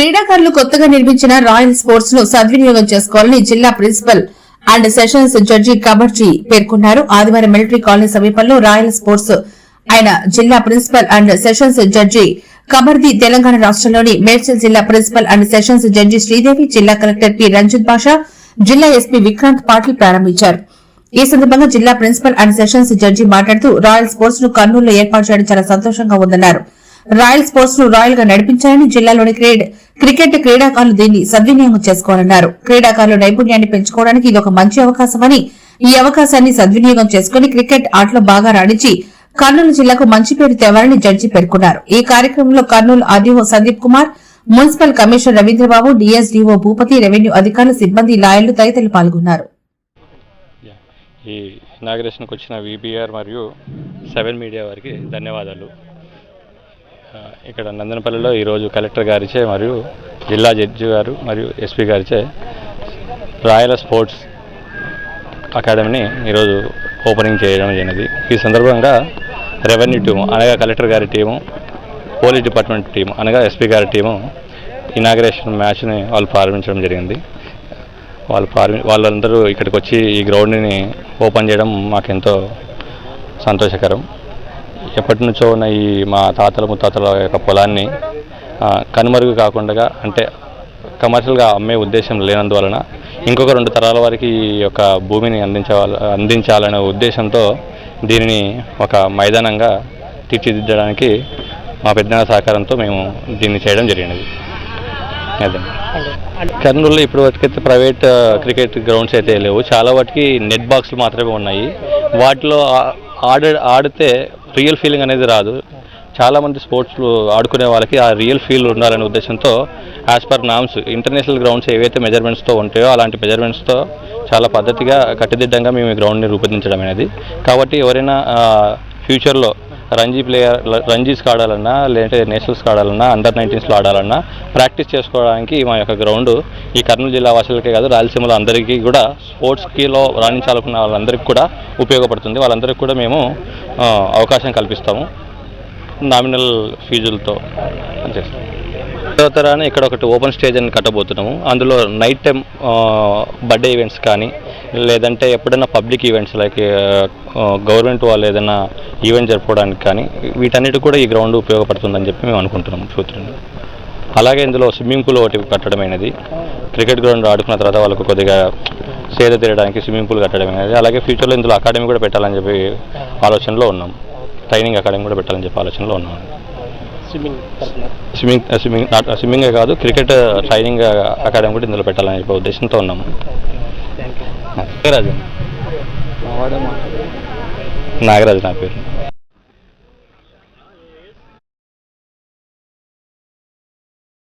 క్రీడాకారులు కొత్తగా నిర్మించిన రాయల్ స్పోర్ట్స్ను సద్వినియోగం చేసుకోవాలని జిల్లా ప్రిన్సిపల్ అండ్ సెషన్స్ జడ్జి కబర్జీ పేర్కొన్నారు. ఆదివారం మిలిటరీ కాలనీ సమీపంలో రాయల్ స్పోర్ట్స్ ఆయన జిల్లా ప్రిన్సిపల్ అండ్ సెషన్స్ జడ్జి కబర్ది తెలంగాణ రాష్టంలోని మేడ్చల్ జిల్లా principal and sessions judge Sridevi జిల్లా కలెక్టర్ పి. రంజిత్ బాషా జిల్లా ఎస్పీ విక్రాంత్ పాటిల్ ప్రారంభించారు. ఈ సందర్భంగా జిల్లా ప్రిన్సిపల్ అండ్ సెషన్స్ జడ్జి మాట్లాడుతూ రాయల్ స్పోర్ట్స్ను కర్నూలులో ఏర్పాటు చేయడం చాలా సంతోషంగా ఉందన్నారు. రాయల్ స్పోర్ట్స్ను రాయల్గా నడిపించాలని జిల్లాలోని క్రీడ్- క్రికెట్ క్రీడాకారులు దీన్ని సద్వినియోగం చేసుకోవాలన్నారు. క్రీడాకారుల నైపుణ్యాన్ని పెంచుకోవడానికి ఇది ఒక మంచి అవకాశమని ఈ అవకాశాన్ని సద్వినియోగం చేసుకుని క్రికెట్ ఆటలో బాగా రాణించి కర్నూలు జిల్లాకు మంచి పేరు తేవాలని జడ్జి పేర్కొన్నారు. ఈ కార్యక్రమంలో Kurnool RDO Sandeep Kumar municipal commissioner Ravindrababu DSDO Bhupathi revenue అధికారులు సిబ్బంది లాయర్లు తదితరులు పాల్గొన్నారు. ఈ ఇనాగ్రేషన్కి వచ్చిన విబిఆర్ మరియు సెవెన్ మీడియా వారికి ధన్యవాదాలు. ఇక్కడ నందనపల్లిలో ఈరోజు కలెక్టర్ గారిచే మరియు జిల్లా జడ్జి గారు మరియు ఎస్పీ గారిచే రాయల స్పోర్ట్స్ అకాడమీని ఈరోజు ఓపెనింగ్ చేయడం జరిగినది. ఈ సందర్భంగా రెవెన్యూ టీము అనగా కలెక్టర్ గారి టీము పోలీస్ డిపార్ట్మెంట్ టీము అనగా ఎస్పీ గారి టీము ఇనాగ్రేషన్ మ్యాచ్ని వాళ్ళు ప్రారంభించడం జరిగింది. వాళ్ళు ప్రారంభి వాళ్ళందరూ ఇక్కడికి వచ్చి ఈ గ్రౌండ్ని ఓపెన్ చేయడం మాకెంతో సంతోషకరం. ఎప్పటి నుంచో ఉన్న ఈ మా తాతల ముత్తాతల యొక్క పొలాన్ని కనుమరుగు కాకుండా అంటే కమర్షియల్గా అమ్మే ఉద్దేశం లేనందువలన ఇంకొక రెండు తరాల వారికి ఈ యొక్క భూమిని అందించాల అందించాలనే ఉద్దేశంతో దీనిని ఒక మైదానంగా తీర్చిదిద్దడానికి మా పెద్దనాన్న సహకారంతో మేము దీన్ని చేయడం జరిగినది. అదే. కర్నూలులో ఇప్పుడు వరకైతే ప్రైవేట్ క్రికెట్ గ్రౌండ్స్ అయితే లేవు. చాలా వాటికి నెట్ బాక్స్లు మాత్రమే ఉన్నాయి. వాటిలో ఆడ ఆడితే రియల్ ఫీలింగ్ అనేది రాదు. చాలామంది స్పోర్ట్స్లో ఆడుకునే వాళ్ళకి ఆ రియల్ ఫీల్ ఉండాలనే ఉద్దేశంతో as per norms international grounds ఏవైతే మెజర్మెంట్స్తో ఉంటాయో అలాంటి మెజర్మెంట్స్తో చాలా పద్ధతిగా కట్టుదిట్టంగా మేము ఈ గ్రౌండ్ని రూపొందించడం అనేది. కాబట్టి ఎవరైనా ఫ్యూచర్లో రంజీ ప్లేయర్ రంజీస్కి ఆడాలన్నా లేదంటే నేషనల్స్కి ఆడాలన్నా అండర్ నైన్టీన్స్లో ఆడాలన్నా ప్రాక్టీస్ చేసుకోవడానికి మా యొక్క గ్రౌండ్ ఈ కర్నూలు జిల్లా వాసులకే కాదు రాయలసీమలో అందరికీ కూడా స్పోర్ట్స్కిలో రాణించాలనుకున్న వాళ్ళందరికీ కూడా ఉపయోగపడుతుంది. వాళ్ళందరికీ కూడా మేము అవకాశం కల్పిస్తాము. నామినల్ ఫీజులతో చేస్తాం తరాన ఇక్కడ ఒకటి ఓపెన్ స్టేజ్ అని కట్టబోతున్నాము. అందులో నైట్ టైం బర్త్డే ఈవెంట్స్ కానీ లేదంటే ఎప్పుడైనా పబ్లిక్ ఈవెంట్స్ లైక్ గవర్నమెంట్ వాళ్ళు ఏదైనా ఈవెంట్ జరుపుకోవడానికి కానీ వీటన్నిటి కూడా ఈ గ్రౌండ్ ఉపయోగపడుతుందని చెప్పి మేము అనుకుంటున్నాం ఫ్యూచర్లో అలాగే ఇందులో స్విమ్మింగ్ పూల్ ఒకటి కట్టడమైనది. క్రికెట్ గ్రౌండ్ ఆడుకున్న తర్వాత వాళ్ళకు కొద్దిగా సేద తీరడానికి స్విమ్మింగ్ పూల్ కట్టడమైనది. అలాగే ఫ్యూచర్లో ఇందులో అకాడమీ కూడా పెట్టాలని చెప్పి ఆలోచనలో ఉన్నాం. ట్రైనింగ్ అకాడమీ కూడా పెట్టాలని చెప్పి ఆలోచనలో ఉన్నాం. స్విమ్మింగ్ స్విమ్మింగ్ స్విమ్మింగే కాదు క్రికెట్ ట్రైనింగ్ అకాడమీ కూడా ఇందులో పెట్టాలని చెప్పే ఉద్దేశంతో ఉన్నాము నాగరాజు. నాగరాజు నా పేరు.